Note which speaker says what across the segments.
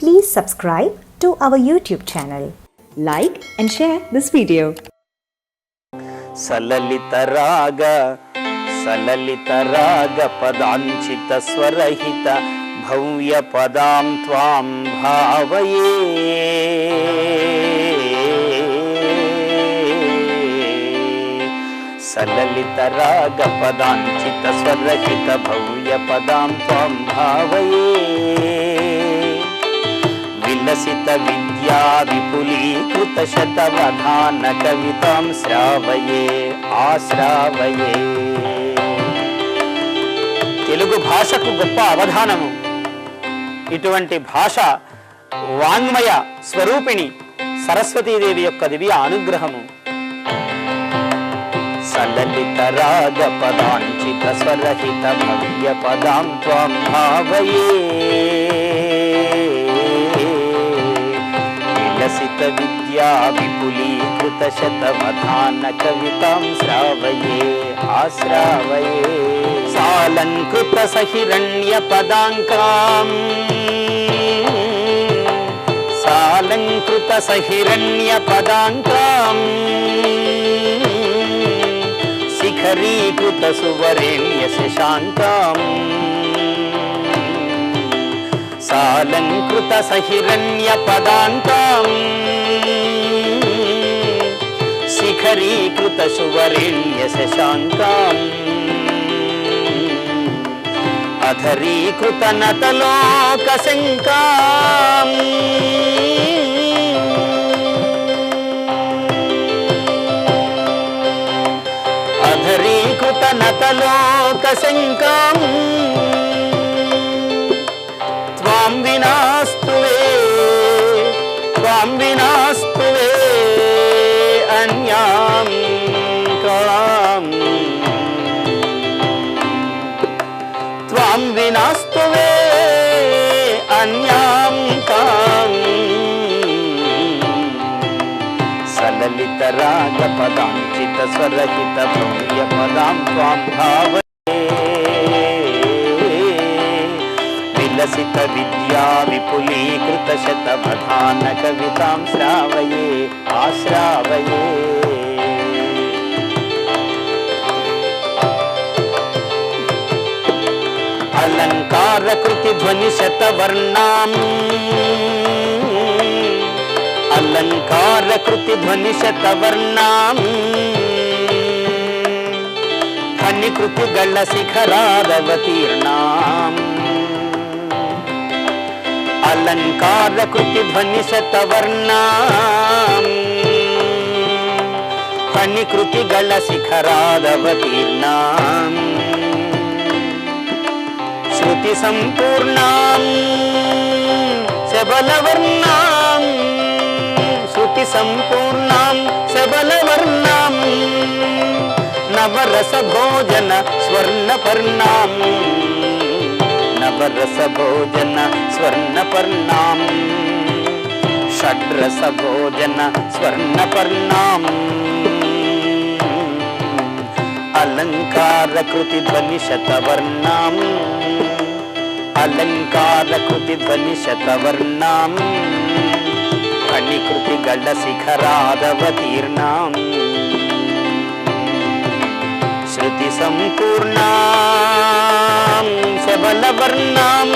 Speaker 1: Please subscribe to our YouTube channel.
Speaker 2: Like and share this video.
Speaker 3: సలలిత రాగ సలలిత రాగ పదాంచిత స్వరహిత భవ్య పదాం త్వాం భావయే సలలిత రాగ పదాంచిత స్వరహిత భవ్య పదాం త్వాం భావయే విలసిత విద్యా విపులీకృత శతవధాన కవితాం శ్రావయే ఆశ్రావయే తెలుగు భాషకు గొప్ప అవధానము. ఇటువంటి భాష వాంగ్మయ స్వరూపిణి సరస్వతీదేవి యొక్క దివ్య అనుగ్రహము. సలలిత రాగ పదాంచిత స్వరహిత భవ్య పదాం త్వం భావయే. విలసిత విద్యా విపులీకృత శతమధాన కవితాం శ్రావయే ఆశ్రావయే సాలంకృత సహిరణ్య పదాంకాం. సాలంకృత సహిరణ్య పదాంకాం. శిఖరీకృత సువరేణ్య శశాంకాం. సాలంకృత సహిరణ్య పదాంకాం శిఖరీకృత సువరేణ్య శశాంకాం అధరీకృత నతలోక శంకాం అధరీకృత నతలోక శంకాం रागपदाञ्चितस्वरहितभव्यपदां त्वां भावये विलसितविद्या विपुलीकृतशतवधानकवितां श्रावये आश्रावये अलङ्कारकृतिध्वनिशतवर्णाम् कलकृति ध्वनि शतवर्णा फनिकृति गल शिखरारवतीर्ण अलंकार कृति ध्वनि शतवर्णा फनिकृति गल शिखरारवतीर्ण श्रुति संपूर्ण सबलवर्ण सम्पूर्णां सबलवर्णां नवरसभोजन स्वर्णपर्णां नवरसभोजन स्वर्णपर्णां स्वर्णपर्णाड्रसभोजन स्वर्णपर्णाम्। अलङ्कारकृतिध्वनिशतवर्णाम् अलङ्कारकृतित्वनिशतवर्णामि భోజన స్వర్ణపర్ణాం అలంకార కృతి ధ్వని శతవర్ణాం అలంకార కృతి ధ్వని శతవర్ణాం ఫణికృతి గళ్ళ శిఖరాదవతీర్ణాం శృతి సంపూర్ణాం శబలవర్ణాం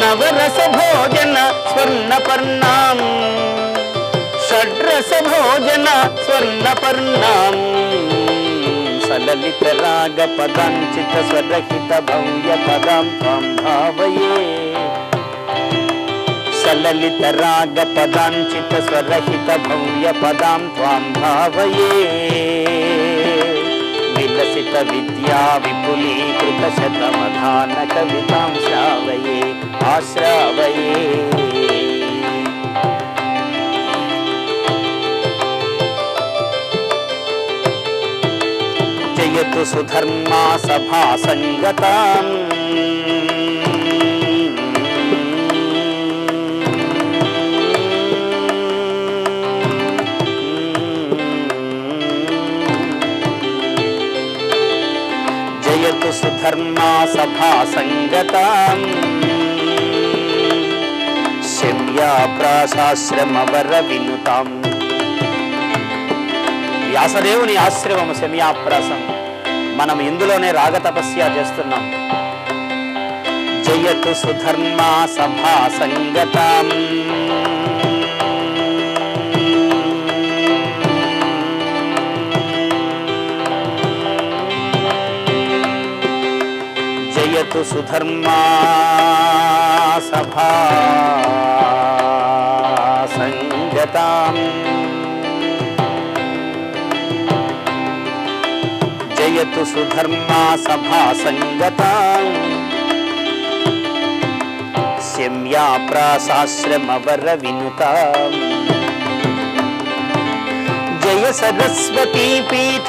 Speaker 3: నవరస భోజన స్వర్ణపర్ణాం షడ్రస భోజన స్వర్ణపర్ణాం సలలిత రాగ పదాంచిత స్వరహిత భవ్య పదాం త్వాం భావయే సలలిత రాగ పదాంచిత స్వరహిత భవ్య పదాం త్వాం సుధర్మా సభా సంగతాం. శమ్యాప్రాసాశ్రమవర వినుతాం వ్యాసదేవుని ఆశ్రమము శమ్యాప్రాసం మనం ఇందులోనే రాగతపస్య చేస్తున్నాం. జయతు సుధర్మా సభా సంగతాం. జయతు సుధర్మా సభా సంగతాం జయతు సుధర్మా సభా సంగతాం శమ్యా ప్రాసాశ్రమవర వినుతాం జయ సరస్వతీ పీఠ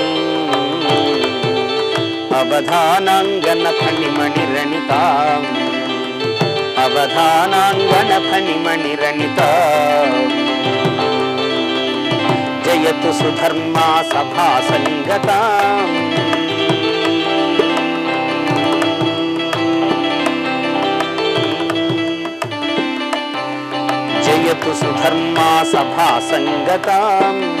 Speaker 3: పీఠ సంశ్రితాం అవధానాంగణ ఫణిమణిరణితాం అవధానాంగణ ఫణిమణిరణితాం జయతు సుధర్మా సభా సంగత. జయతు సుధర్మా సభా సంగతాం.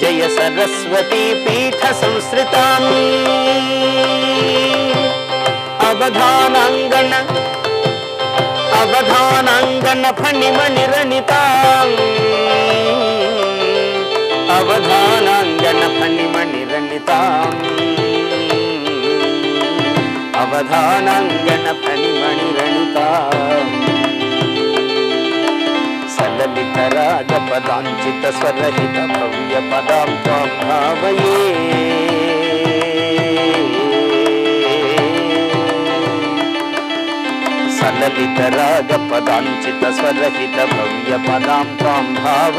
Speaker 3: जयसरस्वतीपीठ संस्कृतावधानाङ्गनफणिमणिरणिता अवधानाङ्गनफणिमणिरणिता अवधानाङ्गण अवधानाङ्गण फणिमनिरणिताम् अवधानाङ्गण फणिमनिरणिताम् अवधानाङ्गण फणिमणिरणिताम् అవధానాంగణ ఫణిమణిరణితాం అవధానాంగణ ఫణిమణిరణితాం అవధానాంగణ ఫణిమణిరణితాం సలలిత రాగ